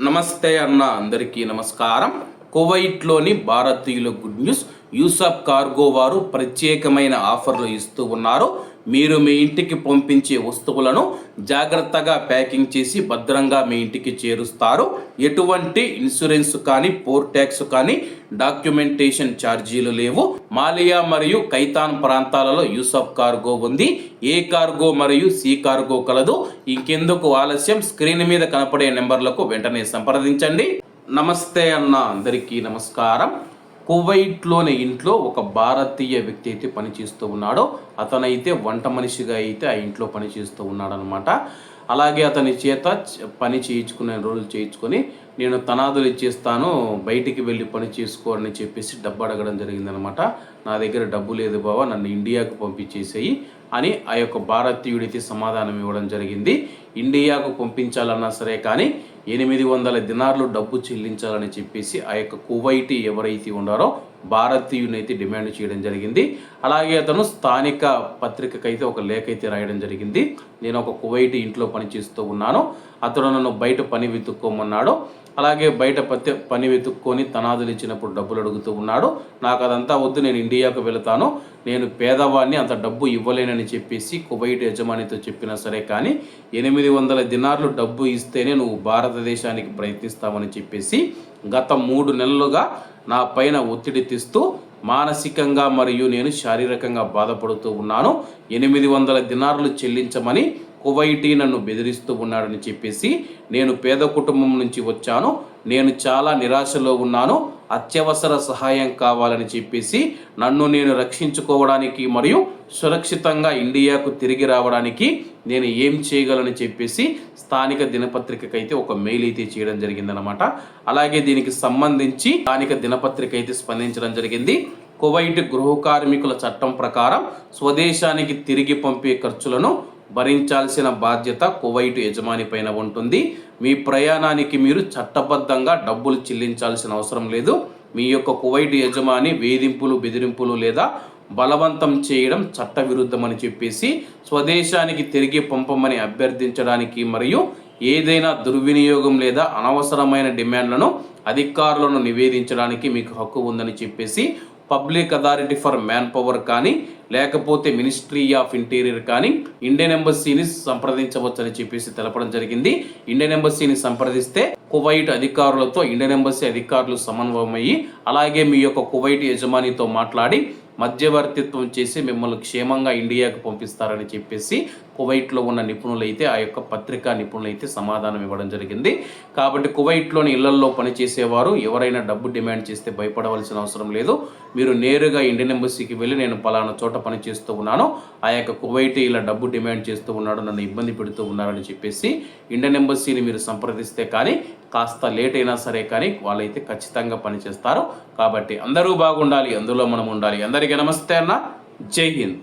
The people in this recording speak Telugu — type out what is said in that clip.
నమస్తే అన్న అందరికీ నమస్కారం. కువైట్లోని భారతీయుల గుడ్ న్యూస్. యూసఫ్ కార్గో వారు ప్రత్యేకమైన ఆఫర్లు ఇస్తూ ఉన్నారు. మీరు మీ ఇంటికి పంపించే వస్తువులను జాగ్రత్తగా ప్యాకింగ్ చేసి భద్రంగా మీ ఇంటికి చేరుస్తారు. ఎటువంటి ఇన్సూరెన్స్ కానీ పోర్ ట్యాక్స్ కానీ డాక్యుమెంటేషన్ ఛార్జీలు లేవు. మాలియా మరియు కైతాన్ ప్రాంతాలలో యూసఫ్ కార్గో ఉంది. ఏ కార్గో మరియు సి కార్గో కలదు. ఇంకెందుకు ఆలస్యం? స్క్రీన్ మీద కనపడే నెంబర్లకు వెంటనే సంప్రదించండి. నమస్తే అన్న అందరికీ నమస్కారం. కువైట్లోని ఇంట్లో ఒక భారతీయ వ్యక్తి అయితే పనిచేస్తూ ఉన్నాడో. అతనైతే వంట మనిషిగా అయితే ఆ ఇంట్లో పనిచేస్తూ ఉన్నాడనమాట అలాగే అతని చేత పని చేయించుకునే రోజులు చేయించుకొని నేను తనాదులు ఇచ్చేస్తాను బయటికి వెళ్ళి పని చేసుకో అని చెప్పేసి డబ్బు అడగడం జరిగిందనమాట నా దగ్గర డబ్బు లేదు బావా నన్ను ఇండియాకు పంపించేసేయి అని ఆ యొక్క భారతీయుడైతే సమాధానం ఇవ్వడం జరిగింది. ఇండియాకు పంపించాలన్నా సరే కానీ ఎనిమిది వందల దినార్లు డబ్బు చెల్లించాలని చెప్పేసి ఆ యొక్క కువైటీ ఎవరైతే ఉన్నారో భారతీయునైతే డిమాండ్ చేయడం జరిగింది. అలాగే అతను స్థానిక పత్రికకైతే ఒక లేఖ అయితే రాయడం జరిగింది. నేను ఒక కువైట్ ఇంట్లో పనిచేస్తూ ఉన్నాను. అతను నన్ను బయట పని వెతుక్కోమన్నాడు. అలాగే బయట పత్య పని వెతుక్కొని తనాదులు ఇచ్చినప్పుడు డబ్బులు అడుగుతూ ఉన్నాడు. నాకు అదంతా వద్దు నేను ఇండియాకు వెళతాను. నేను పేదవాడిని అంత డబ్బు ఇవ్వలేనని చెప్పేసి కువైట్ యజమానితో చెప్పినా సరే కానీ ఎనిమిది వందల దినార్లు డబ్బు ఇస్తేనే నువ్వు భారతదేశానికి ప్రయత్నిస్తావని చెప్పేసి గత మూడు నెలలుగా నా పైన ఒత్తిడి తెస్తూ మానసికంగా మరియు నేను శారీరకంగా బాధపడుతూ ఉన్నాను. ఎనిమిది వందల దినార్లు చెల్లించమని కువైటీ నన్ను బెదిరిస్తూ ఉన్నాడని చెప్పేసి నేను పేద కుటుంబం నుంచి వచ్చాను. నేను చాలా నిరాశలో ఉన్నాను. అత్యవసర సహాయం కావాలని చెప్పేసి నన్ను నేను రక్షించుకోవడానికి మరియు సురక్షితంగా ఇండియాకు తిరిగి రావడానికి నేను ఏం చేయగలని చెప్పేసి స్థానిక దినపత్రికకైతే ఒక మెయిల్ అయితే చేయడం జరిగిందనమాట అలాగే దీనికి సంబంధించి స్థానిక దినపత్రిక అయితే స్పందించడం జరిగింది. కువైట్ గృహ కార్మికుల చట్టం ప్రకారం స్వదేశానికి తిరిగి పంపే ఖర్చులను భరించాల్సిన బాధ్యత కువైట్ యజమాని పైన ఉంటుంది. మీ ప్రయాణానికి మీరు చట్టబద్ధంగా డబ్బులు చెల్లించాల్సిన అవసరం లేదు. మీ యొక్క కువైట్ యజమాని వేధింపులు బెదిరింపులు లేదా బలవంతం చేయడం చట్టవిరుద్ధమని చెప్పేసి స్వదేశానికి తిరిగి పంపమని అభ్యర్థించడానికి మరియు ఏదైనా దుర్వినియోగం లేదా అనవసరమైన డిమాండ్లను అధికారులను నివేదించడానికి మీకు హక్కు ఉందని చెప్పేసి public authority for manpower కానీ లేకపోతే మినిస్ట్రీ ఆఫ్ ఇంటీరియర్ కానీ ఇండియన్ ఎంబసీని సంప్రదించవచ్చని చెప్పేసి తెలపడం జరిగింది. ఇండియన్ ఎంబసీని సంప్రదిస్తే కువైట్ అధికారులతో ఇండియన్ ఎంబసీ అధికారులు సమన్వయమయ్యి అలాగే మీ యొక్క కువైట్ యజమానితో మాట్లాడి మధ్యవర్తిత్వం చేసి మిమ్మల్ని క్షేమంగా ఇండియాకు పంపిస్తారని చెప్పేసి కువైట్లో ఉన్న నిపుణులైతే ఆ యొక్క పత్రికా నిపుణులైతే సమాధానం ఇవ్వడం జరిగింది. కాబట్టి కువైట్లోని ఇళ్ళల్లో పనిచేసేవారు ఎవరైనా డబ్బు డిమాండ్ చేస్తే భయపడవలసిన అవసరం లేదు. మీరు నేరుగా ఇండియన్ ఎంబసీకి వెళ్ళి నేను పలానా చోట పనిచేస్తూ ఉన్నాను. ఆ యొక్క కువైట్ ఇలా డబ్బు డిమాండ్ చేస్తూ ఉన్నాడు నన్ను ఇబ్బంది పెడుతూ ఉన్నారని చెప్పేసి ఇండియన్ ఎంబసీని మీరు సంప్రదిస్తే కానీ కాస్త లేట్ అయినా సరే కానీ వాళ్ళైతే ఖచ్చితంగా పనిచేస్తారు. కాబట్టి అందరూ బాగుండాలి అందులో మనం ఉండాలి. అందరికీ నమస్తే అన్న. జై హింద్.